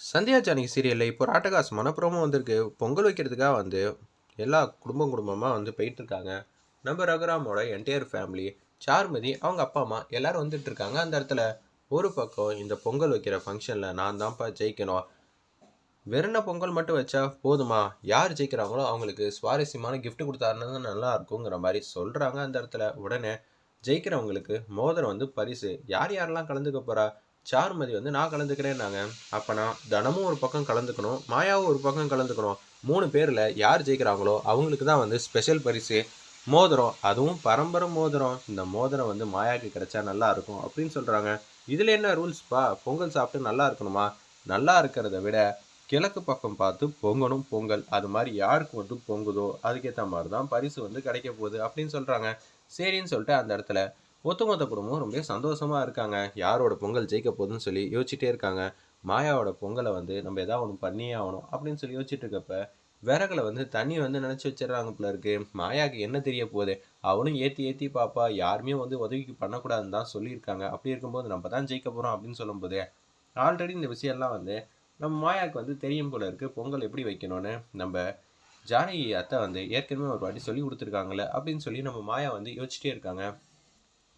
சந்தியா ஜானகி சீரியலில் இப்போ ஒரு மனப்புறமும் வந்திருக்கு. பொங்கல் வைக்கிறதுக்காக வந்து எல்லா குடும்பம் குடும்பமாக வந்து போயிட்டுருக்காங்க. நம்ம ரகுராமோட என்டையர் ஃபேமிலி சார்மதி அவங்க அப்பா அம்மா எல்லோரும் வந்துட்டு இருக்காங்க அந்த இடத்துல ஒரு பக்கம் இந்த பொங்கல் வைக்கிற ஃபங்க்ஷனில் நான் தான்ப்பா ஜெயிக்கணும். வெறுன பொங்கல் மட்டும் வச்சா போதுமா? யார் ஜெயிக்கிறாங்களோ அவங்களுக்கு சுவாரஸ்யமான கிஃப்ட் கொடுத்தாருன்னு நல்லா இருக்குங்கிற மாதிரி சொல்கிறாங்க அந்த இடத்துல. உடனே ஜெயிக்கிறவங்களுக்கு மோதிரம் வந்து பரிசு. யார் யாரெல்லாம் கலந்துக்க போகிறா சார்மதி வந்து நான் கலந்துக்கிறேன்னாங்க. அப்போனா தனமும் ஒரு பக்கம் கலந்துக்கணும். மாயாவும் ஒரு பக்கம் கலந்துக்கணும். மூணு பேரில் யார் ஜெயிக்கிறாங்களோ அவங்களுக்கு தான் வந்து ஸ்பெஷல் பரிசு மோதிரம். அதுவும் பரம்பரை மோதிரம். இந்த மோதிரம் வந்து மாயாவுக்கு கிடைச்சா நல்லா இருக்கும். அப்படின்னு சொல்கிறாங்க இதில் என்ன ரூல்ஸ்ப்பா பொங்கல் சாப்பிட்டு நல்லா இருக்கணுமா? நல்லா இருக்கிறத விட கிழக்கு பக்கம் பார்த்து பொங்கணும் பொங்கல். அது மாதிரி யாருக்கு வந்து பொங்குதோ அதுக்கேற்ற மாதிரி தான் பரிசு வந்து கிடைக்க போகுது. அப்படின்னு சொல்கிறாங்க சரின்னு சொல்லிட்டு அந்த இடத்துல ஒத்துமொத்த குடும்பம் ரொம்ப சந்தோஷமாக இருக்காங்க. யாரோட பொங்கல் ஜெயிக்க போகுதுன்னு சொல்லி யோசிச்சுட்டே இருக்காங்க. மாயாவோட பொங்கலை வந்து நம்ம ஏதாவது ஒன்று பண்ணியே ஆகணும் அப்படின்னு சொல்லி யோசிச்சுட்டு இருக்கப்ப விறகுல வந்து தண்ணி வந்து நினச்சி வச்சிடறாங்க போல இருக்கு. மாயாவுக்கு என்ன தெரிய போகுது? அவனும் ஏற்றி ஏற்றி பாப்பா யாருமே வந்து உதவிக்கு பண்ணக்கூடாதுன்னு தான் சொல்லியிருக்காங்க. அப்படி இருக்கும்போது நம்ம தான் ஜெயிக்க போகிறோம் அப்படின்னு சொல்லும்போது ஆல்ரெடி இந்த விஷயம்லாம் வந்து நம்ம மாயாவுக்கு வந்து தெரியும் போல இருக்கு. பொங்கல் எப்படி வைக்கணும்னு நம்ம ஜானகி அத்தை வந்து ஏற்கனவே ஒரு வாட்டி சொல்லி கொடுத்துருக்காங்களே அப்படின்னு சொல்லி நம்ம மாயா வந்து யோசிச்சிட்டே இருக்காங்க.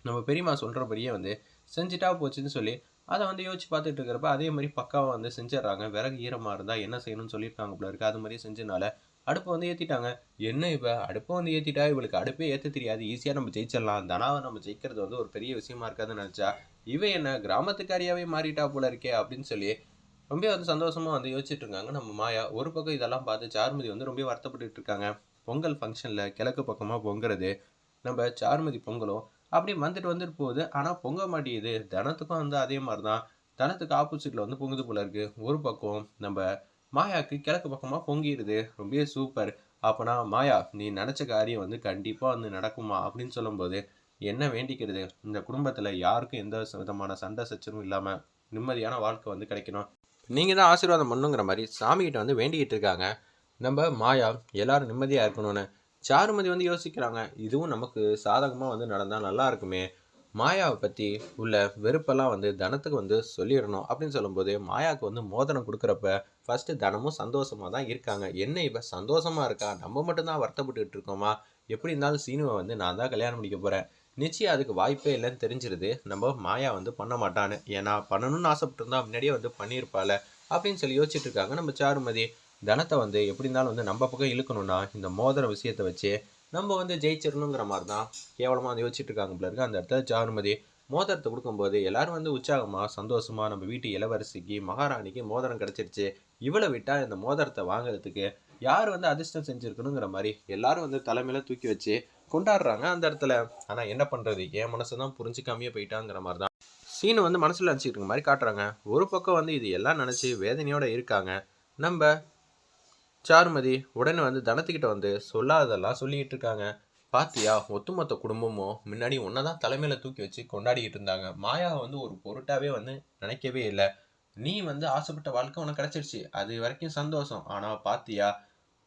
நம்ம பெரியம்மா சொல்கிறபடியே வந்து செஞ்சுட்டா போச்சுன்னு சொல்லி அதை வந்து யோசிச்சு பார்த்துட்டு இருக்கிறப்ப அதே மாதிரி பக்காவாக வந்து செஞ்சிடறாங்க விறகு ஈரமாக இருந்தால் என்ன செய்யணும்னு சொல்லியிருக்காங்க போல இருக்குது அது மாதிரி செஞ்சனால அடுப்பை வந்து ஏற்றிட்டாங்க என்ன இப்போ? அடுப்பை வந்து ஏற்றிட்டா இவளுக்கு அடுப்பே ஏற்ற தெரியாது. ஈஸியாக நம்ம ஜெயிச்சிடலாம் தனாவை நம்ம ஜெயிக்கிறது வந்து ஒரு பெரிய விஷயமா இருக்காதுன்னு நினச்சா இவ என்ன கிராமத்துக்காரியாகவே மாறிட்டா போல இருக்கே அப்படின்னு சொல்லி ரொம்ப வந்து சந்தோஷமாக வந்து யோசிச்சுட்டு இருக்காங்க நம்ம மாயா ஒரு பக்கம் இதெல்லாம் பார்த்து சார்மதி வந்து ரொம்ப வருத்தப்பட்டுட்டு இருக்காங்க பொங்கல் ஃபங்க்ஷனில் கிழக்கு பக்கமாக பொங்குறது. நம்ம சார்மதி பொங்கலும் அப்படி வந்துட்டு வந்துட்டு போகுது. ஆனால் பொங்க மாட்டேங்குது. தனத்துக்கும் வந்து அதே மாதிரி தான் தனத்துக்கு ஆப்போசிட்டில் வந்து பொங்குது போல இருக்கு. ஒரு பக்கம் நம்ம மாயாவுக்கு கிழக்கு பக்கமாக பொங்கிடுது. ரொம்பவே சூப்பர் அப்போனா மாயா நீ நினச்ச காரியம் வந்து கண்டிப்பாக வந்து நடக்குமா? அப்படின்னு சொல்லும்போது என்ன வேண்டிக்கிறது? இந்த குடும்பத்தில் யாருக்கும் எந்த விதமான சண்டை சச்சரும் இல்லாமல் நிம்மதியான வாழ்க்கை வந்து கிடைக்கணும். நீங்கள் தான் ஆசீர்வாதம் பண்ணுங்கிற மாதிரி சாமிகிட்ட வந்து வேண்டிக்கிட்டு இருக்காங்க. நம்ம மாயா எல்லாரும் நிம்மதியாக இருக்கணும்னு சாருமதி வந்து யோசிக்கிறாங்க இதுவும் நமக்கு சாதகமாக வந்து நடந்தால் நல்லா இருக்குமே. மாயாவை பற்றி உள்ள வெறுப்பெல்லாம் வந்து தனத்துக்கு வந்து சொல்லிடணும் அப்படின்னு சொல்லும்போது மாயாவுக்கு வந்து மோதனம் கொடுக்குறப்ப ஃபஸ்ட்டு தனமும் சந்தோஷமாக தான் இருக்காங்க. என்ன இப்போ சந்தோஷமாக இருக்கா? நம்ம மட்டும்தான் வருத்தப்பட்டுக்கிட்டு இருக்கோமா? எப்படி இருந்தாலும் சீனுவை வந்து நான் தான் கல்யாணம் பண்ணிக்க போகிறேன் நிச்சயம் அதுக்கு வாய்ப்பே இல்லைன்னு தெரிஞ்சிருது. நம்ம மாயா வந்து பண்ண மாட்டான்னு. ஏன்னா பண்ணணும்னு ஆசைப்பட்டிருந்தா முன்னாடியே வந்து பண்ணியிருப்பாள் அப்படின்னு சொல்லி யோசிச்சுட்டு இருக்காங்க நம்ம சாருமதி. தனத்தை வந்து எப்படி இருந்தாலும் வந்து நம்ம பக்கம் இழுக்கணும்னா இந்த மோதிர விஷயத்தை வச்சு நம்ம வந்து ஜெயிச்சிடணுங்கிற மாதிரி தான் கேவலமாக வந்து யோசிச்சுட்டு இருக்காங்க போல இருக்கு. அந்த இடத்துல சாருமதி மோதிரத்தை கொடுக்கும்போது எல்லாரும் வந்து உற்சாகமாக சந்தோஷமாக நம்ம வீட்டு இளவரசிக்கு மகாராணிக்கு மோதிரம் கிடச்சிருச்சு. இவளை விட்டால் இந்த மோதிரத்தை வாங்குறதுக்கு யார் வந்து அதிர்ஷ்டம் செஞ்சுருக்கணுங்கிற மாதிரி எல்லாரும் வந்து தலைமையில தூக்கி வச்சு கொண்டாடுறாங்க அந்த இடத்துல. ஆனால் என்ன பண்ணுறது என் மனசு தான் புரிஞ்சுக்காமையே போயிட்டாங்கிற மாதிரி தான் சீனு வந்து மனசில் நினச்சிட்டு இருக்க மாதிரி காட்டுறாங்க. ஒரு பக்கம் வந்து இது எல்லாம் நினச்சி வேதனையோடு இருக்காங்க. நம்ம சாருமதி உடனே வந்து தனத்துக்கிட்ட வந்து சொல்லாததெல்லாம் சொல்லிக்கிட்டு இருக்காங்க பாத்தியா ஒத்துமொத்த குடும்பமும் முன்னாடி ஒன்றை தான் தலைமையில தூக்கி வச்சு கொண்டாடிக்கிட்டு இருந்தாங்க மாயா வந்து ஒரு பொருட்டாவே வந்து நினைக்கவே இல்லை. நீ வந்து ஆசைப்பட்ட வாழ்க்கை உனக்கு கிடைச்சிருச்சு. அது வரைக்கும் சந்தோஷம். ஆனா பாத்தியா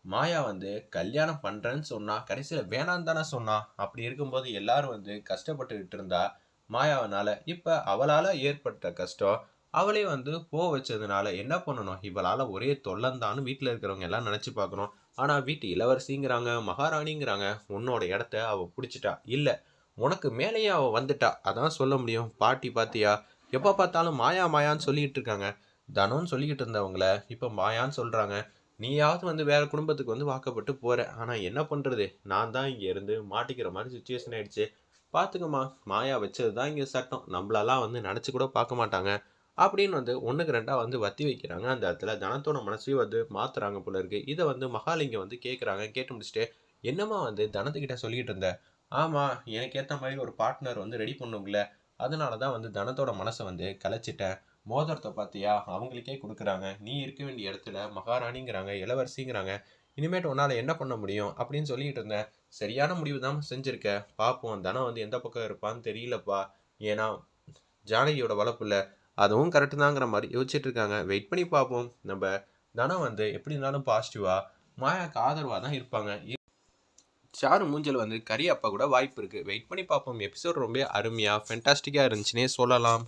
மாயா வந்து கல்யாணம் பண்றேன்னு சொன்னா கடைசியில வேணான்னு தானே சொன்னா அப்படி இருக்கும்போது எல்லாரும் வந்து கஷ்டப்பட்டுக்கிட்டு இருந்தா மாயாவனால இப்ப அவளால ஏற்பட்ட கஷ்டம் அவளே வந்து போ வச்சதுனால என்ன பண்ணணும்? இவளால் ஒரே தொல்லந்தான்னு வீட்டில் இருக்கிறவங்க எல்லாம் நினச்சி பார்க்கணும். ஆனால் வீட்டு இளவரசிங்கிறாங்க மகாராணிங்கிறாங்க உன்னோட இடத்த அவள் பிடிச்சிட்டா? இல்லை உனக்கு மேலேயே அவள் வந்துட்டா? அதான் சொல்ல முடியும். பாட்டி பாத்தியா? எப்போ பார்த்தாலும் மாயா மாயான்னு சொல்லிக்கிட்டு இருக்காங்க. தனம்னு சொல்லிக்கிட்டு இருந்தவங்கள இப்போ மாயான்னு சொல்கிறாங்க நீயாவது வந்து வேற குடும்பத்துக்கு வந்து வாக்கப்பட்டு போற. ஆனால் என்ன பண்ணுறது நான் தான் இங்கே இருந்து மாட்டிக்கிற மாதிரி சுச்சுவேஷன் ஆயிடுச்சு. பார்த்துக்கம்மா மாயா வச்சது தான் இங்கே சட்டம். நம்மளெல்லாம் வந்து நினச்சி கூட பார்க்க மாட்டாங்க. அப்படின்னு வந்து ஒன்றுக்கு ரெண்டாக வந்து வத்தி வைக்கிறாங்க. அந்த இடத்துல தனத்தோட மனசையும் வந்து மாற்றுறாங்க போல இருக்கு. இதை வந்து மகாலிங்கம் வந்து கேட்குறாங்க கேட்டு முடிச்சுட்டு என்னம்மா வந்து தனத்துக்கிட்ட சொல்லிகிட்டு இருந்த? ஆமாம் எனக்கு ஏற்ற மாதிரி ஒரு பார்ட்னர் வந்து ரெடி பண்ணுங்கள அதனால தான் வந்து தனத்தோட மனசை வந்து கலைச்சிட்டேன். மோதிரத்தை பார்த்தியா அவங்களுக்கே கொடுக்குறாங்க. நீ இருக்க வேண்டிய இடத்துல மகாராணிங்கிறாங்க இளவரசிங்கிறாங்க. இனிமேட்டு உன்னால் என்ன பண்ண முடியும்? அப்படின்னு சொல்லிட்டு இருந்தேன் சரியான முடிவு தான் செஞ்சுருக்க. பார்ப்போம் தனம் வந்து எந்த பக்கம் இருப்பான்னு தெரியலப்பா. ஏன்னா ஜானகியோட வளர்ப்புல அதுவும் கரெக்டு தாங்கிற மாதிரி யோசிச்சுட்டு இருக்காங்க வெயிட் பண்ணி பார்ப்போம். நம்ம தனம் வந்து எப்படி இருந்தாலும் பாசிட்டிவாக மாயாவுக்கு ஆதரவாக தான் இருப்பாங்க. சாரு மூஞ்சல் வந்து கரி அப்பா கூட வாய்ப்பு இருக்குது வெயிட் பண்ணி பார்ப்போம். எபிசோட் ரொம்ப அருமையாக ஃபென்டாஸ்டிக்காக இருந்துச்சுன்னே சொல்லலாம்.